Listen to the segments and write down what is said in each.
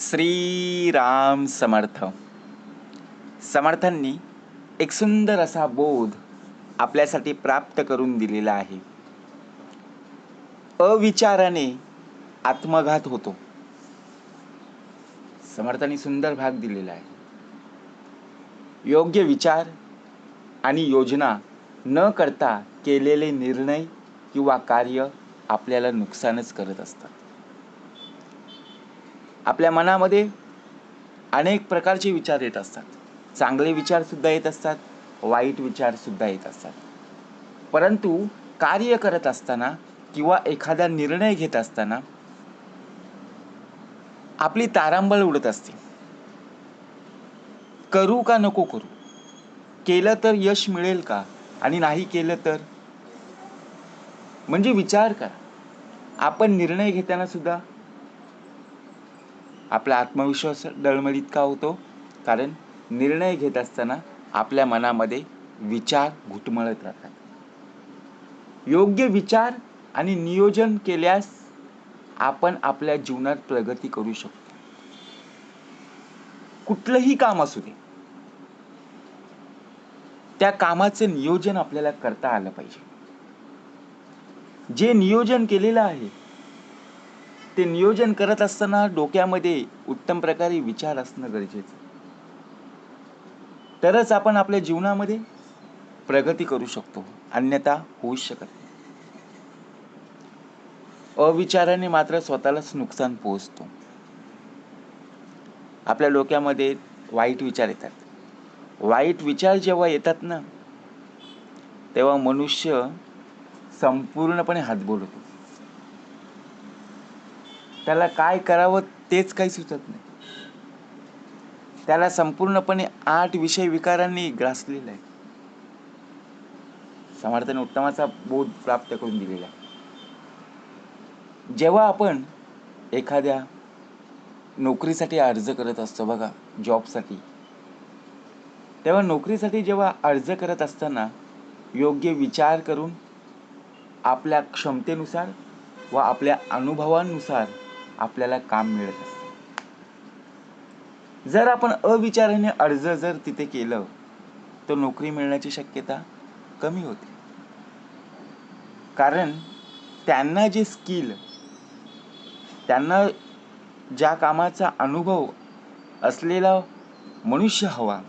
श्रीराम समर्थ. समर्थांनी एक सुंदर असा बोध आपल्यासाठी प्राप्त करून दिलेला आहे. अविचाराने आत्मघात होतो. समर्थांनी सुंदर भाग दिलेला आहे. योग्य विचार आणि योजना न करता केलेले निर्णय किंवा कार्य आपल्याला नुकसानच करत असतात. आपल्या मनामध्ये अनेक प्रकारचे विचार येत असतात. चांगले विचार सुद्धा येत असतात वाईट विचार सुद्धा येत असतात. परंतु कार्य करत असताना किंवा एखादा निर्णय घेत असताना आपली तारांबळ उडत असते. करू का नको करू? केलं तर यश मिळेल का? आणि नाही केलं तर? म्हणजे विचार करा. आपण निर्णय घेताना सुद्धा आपला आत्मविश्वास डळमळीत का होतो? कारण निर्णय घेत असताना आपल्या मनामध्ये विचार घुटमळत राहतात. योग्य विचार आणि नियोजन केल्यास आपण आपल्या जीवनात प्रगती करू शकतो. कुठलंही काम असू दे. त्या कामाचं नियोजन आपल्याला करता आलं पाहिजे. जे नियोजन केलेलं आहे ते नियोजन करत असताना डोक्यामध्ये उत्तम प्रकारे विचार असणं गरजेचं तरच आपण आपल्या जीवनामध्ये प्रगती करू शकतो अन्यथा होऊच शकत नाही. अविचाराने मात्र स्वतःलाच नुकसान पोहोचतो. आपल्या डोक्यामध्ये वाईट विचार येतात. वाईट विचार जेव्हा येतात ना तेव्हा मनुष्य संपूर्णपणे हातबोल होतो. त्याला काय करावं तेच काही सुचत नाही. त्याला संपूर्णपणे आठ विषय विकारांनी ग्रासलेला आहे समर्थाने उत्तमाचा बोध प्राप्त करून दिलेला आहे. जेव्हा आपण एखाद्या नोकरीसाठी अर्ज करत असतो बघा जॉबसाठी. तेव्हा नोकरीसाठी जेव्हा अर्ज करत असताना योग्य विचार करून आपल्या क्षमतेनुसार व आपल्या अनुभवानुसार आपल्याला काम मिळत असते. जर आपण अविचाराने अर्ज जर तिथे केलं तर नोकरी मिळण्याची शक्यता कमी होते. कारण त्यांना जे स्किल त्यांना ज्या कामाचा अनुभव असलेला मनुष्य हवा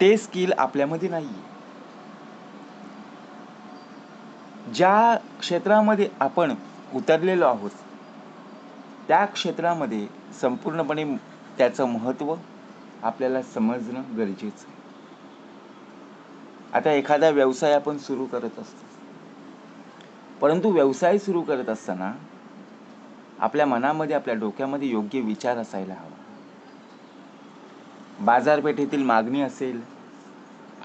ते स्किल आपल्यामध्ये नाही ज्या क्षेत्रामध्ये आपण उतरलेलो आहोत त्या क्षेत्रामध्ये संपूर्णपणे त्याचं महत्त्व आपल्याला समजणं गरजेचं आहे. आता एखादा व्यवसाय आपण सुरू करत असतो. परंतु व्यवसाय सुरू करत असताना आपल्या मनामध्ये आपल्या डोक्यामध्ये योग्य विचार असायला हवा. बाजारपेठेतील मागणी असेल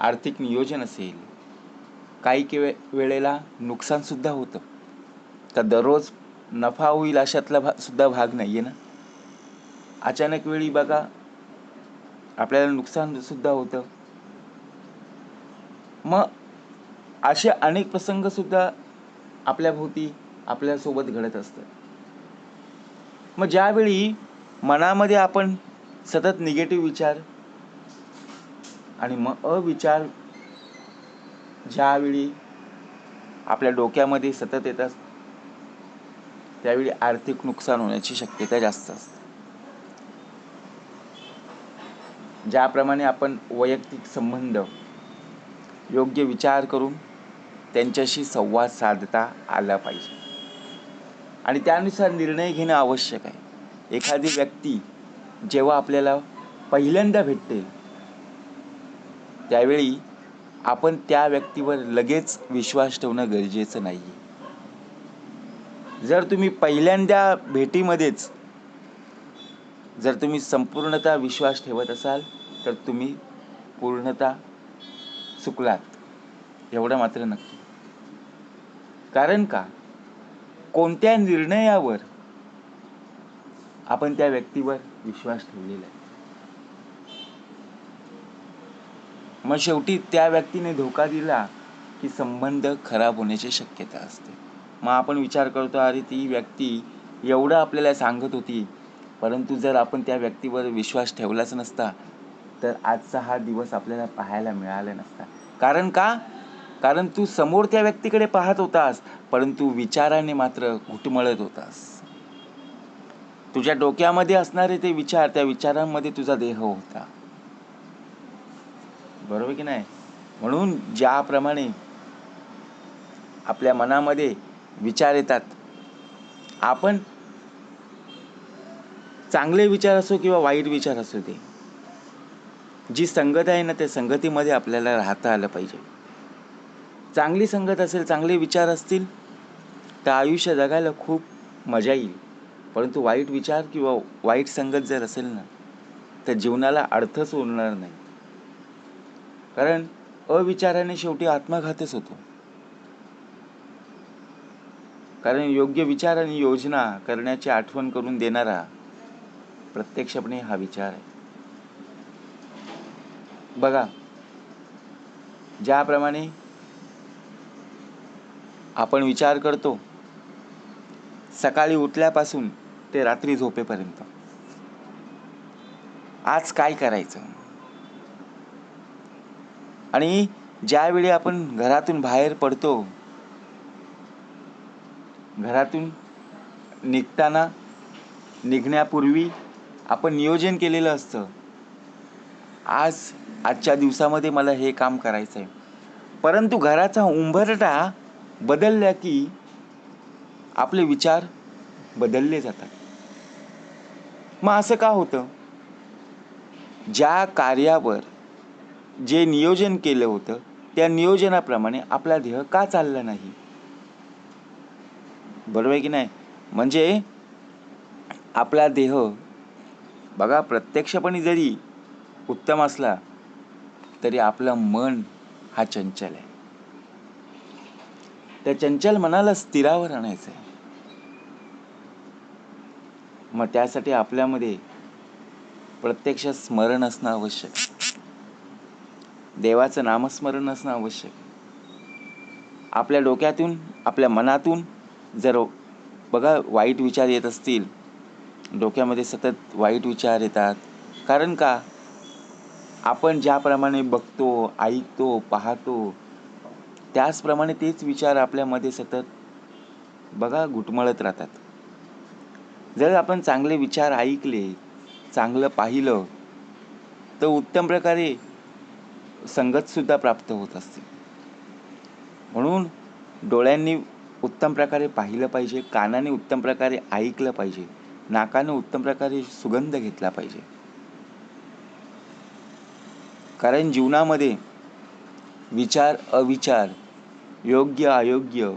आर्थिक नियोजन असेल काही के वेळेला नुकसानसुद्धा होतं. तर दररोज नफा होईल अशातला भा सुद्धा भाग नाही आहे ना? अचानक वेळी बघा आपल्याला नुकसान सुद्धा होतं. मग असे अनेक प्रसंग सुद्धा आपल्यासोबत घडत असतात. मग ज्यावेळी मनामध्ये आपण सतत निगेटिव्ह विचार आणि मग अविचार ज्यावेळी आपल्या डोक्यामध्ये सतत येतात त्यावेळी आर्थिक नुकसान होण्याची शक्यता जास्त असते. ज्याप्रमाणे आपण वैयक्तिक संबंध योग्य विचार करून त्यांच्याशी संवाद साधता आला पाहिजे. आणि त्यानुसार निर्णय घेणं आवश्यक आहे. एखादी व्यक्ती जेव्हा आपल्याला पहिल्यांदा भेटते त्यावेळी आपण त्या व्यक्तीवर लगेच विश्वास ठेवणं गरजेचं नाही जर तुम्ही पहिल्यांदा भेटीमध्येच जर तुम्ही संपूर्णतः विश्वास ठेवत असाल तर तुम्ही पूर्णतः चुकलात. एवढं मात्र नक्की. कारण का? कोणत्या निर्णयावर आपण त्या व्यक्तीवर विश्वास ठेवलेला आहे? मग शेवटी त्या व्यक्तीने धोका दिला की संबंध खराब होण्याची शक्यता असते. मग आपण विचार करतो अरे ती व्यक्ती एवढं आपल्याला सांगत होती परंतु जर आपण त्या व्यक्तीवर विश्वास ठेवलाच नसता तर आजचा हा दिवस आपल्याला पाहायला मिळाला नसता. कारण का? कारण तू समोर त्या व्यक्तीकडे पाहत होतास परंतु विचाराने मात्र घुटमळत होतास. तुझ्या डोक्यामध्ये असणारे ते विचार त्या विचारांमध्ये तुझा देह होता. बरोबर की नाही? म्हणून ज्याप्रमाणे आपल्या मनामध्ये विचार येतात आपण चांगले विचार असो किंवा वाईट विचार असो ते जी संगत आहे ना त्या संगतीमध्ये आपल्याला राहता आलं पाहिजे. चांगली संगत असेल चांगले विचार असतील तर आयुष्य जगायला खूप मजा येईल. परंतु वाईट विचार किंवा वाईट संगत जर असेल ना तर जीवनाला अर्थच उरणार नाही. कारण अविचाराने शेवटी आत्मघातच होतो. कारण योग्य विचार आणि योजना करण्याची आठवण करून देणारा प्रत्यक्षपणे हा विचार आहे. बघा ज्याप्रमाणे आपण विचार करतो सकाळी उठल्यापासून ते रात्री झोपेपर्यंत. आज काय करायचं? आणि ज्यावेळी आपण घरातून बाहेर पडतो घरातून निघताना निघण्यापूर्वी आपण नियोजन केलेलं असतं. आज आजच्या दिवसामध्ये मला हे काम करायचं आहे परंतु घराचा उंबरटा बदलला की आपले विचार बदलले जातात. मग असं का होतं? ज्या कार्यावर जे नियोजन केलं होतं त्या नियोजनाप्रमाणे आपला देह का चालला नाही? बरोबर आहे की नाही? म्हणजे आपला देह बघा प्रत्यक्षपणे जरी उत्तम असला तरी आपलं मन हा चंचल आहे. त्या चंचल मनाला स्थिरावर आणायचं आहे. मग त्यासाठी आपल्यामध्ये प्रत्यक्ष स्मरण असणं आवश्यक देवाचं नामस्मरण असणं आवश्यक. आपल्या डोक्यातून आपल्या मनातून जर बघा वाईट विचार येत असतील डोक्यामध्ये सतत वाईट विचार येतात. कारण का? आपण ज्याप्रमाणे बघतो ऐकतो पाहतो त्याचप्रमाणे तेच विचार आपल्यामध्ये सतत बघा घुटमळत राहतात. जर आपण चांगले विचार ऐकले चांगलं पाहिलं तर उत्तम प्रकारे संगतसुद्धा प्राप्त होत असते. म्हणून डोळ्यांनी उत्तम प्रकारे पाहिलं पाहिजे कानाने उत्तम प्रकारे ऐकलं पाहिजे नाकाने उत्तम प्रकारे सुगंध घेतला पाहिजे. कारण जीवनामध्ये विचार अविचार योग्य अयोग्य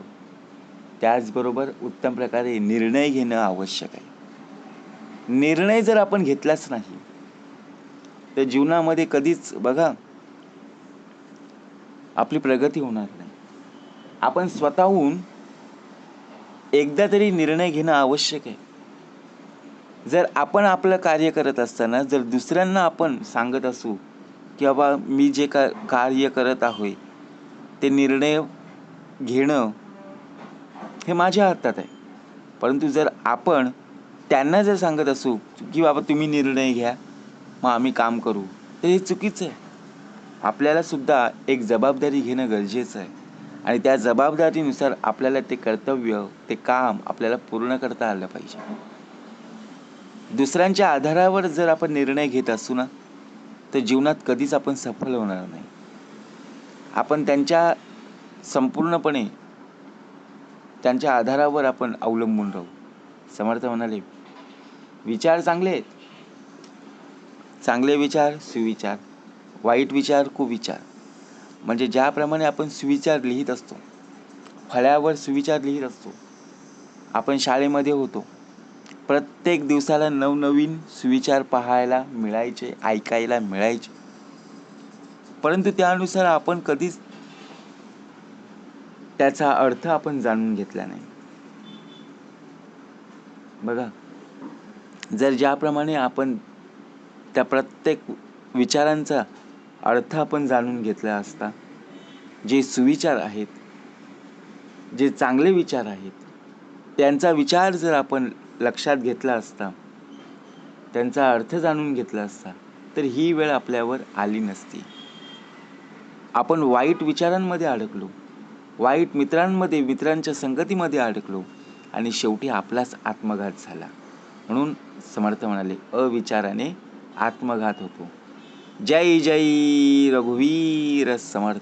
त्याचबरोबर उत्तम प्रकारे निर्णय घेणं आवश्यक आहे. निर्णय जर आपण घेतलाच नाही तर जीवनामध्ये कधीच बघा आपली प्रगती होणार नाही. आपण स्वतःहून एकदा तरी निर्णय घेणं आवश्यक आहे. जर आपण आपलं कार्य करत असताना जर दुसऱ्यांना आपण सांगत असू की बाबा मी जे का कार्य करत आहे ते निर्णय घेणं हे माझ्या हातात आहे. परंतु जर आपण त्यांना जर सांगत असू की बाबा तुम्ही निर्णय घ्या मग आम्ही काम करू तर हे चुकीचं आहे. आपल्याला सुद्धा एक जबाबदारी घेणं गरजेचं आहे. आणि त्या जबाबदारीनुसार आपल्याला ते कर्तव्य ते काम आपल्याला पूर्ण करता आलं पाहिजे. दुसऱ्यांच्या आधारावर जर आपण निर्णय घेत असू ना तर जीवनात कधीच आपण सफल होणार नाही. आपण त्यांच्या संपूर्णपणे त्यांच्या आधारावर आपण अवलंबून राहू. समर्थ म्हणाले विचार चांगले आहेत. चांगले विचार सुविचार. वाईट विचार कुविचार. म्हणजे ज्याप्रमाणे आपण सुविचार लिहित असतो फळ्यावर सुविचार लिहित असतो आपण शाळेमध्ये होतो प्रत्येक दिवसाला नवनवीन सुविचार पाहायला मिळायचे ऐकायला मिळायचे. परंतु त्यानुसार आपण कधीच त्याचा अर्थ आपण जाणून घेतला नाही. बघा जर ज्याप्रमाणे आपण त्या प्रत्येक विचारांचा अर्थ आपण जाणून घेतला असता. जे सुविचार आहेत जे चांगले विचार आहेत त्यांचा विचार जर आपण लक्षात घेतला असता त्यांचा अर्थ जाणून घेतला असता तर ही वेळ आपल्यावर आली नसती. आपण वाईट विचारांमध्ये अडकलो वाईट मित्रांमध्ये मित्रांच्या संगतीमध्ये अडकलो आणि शेवटी आपलाच आत्मघात झाला. म्हणून समर्थ म्हणाले अविचाराने आत्मघात होतो. जय जय रघुवीर समर्थ।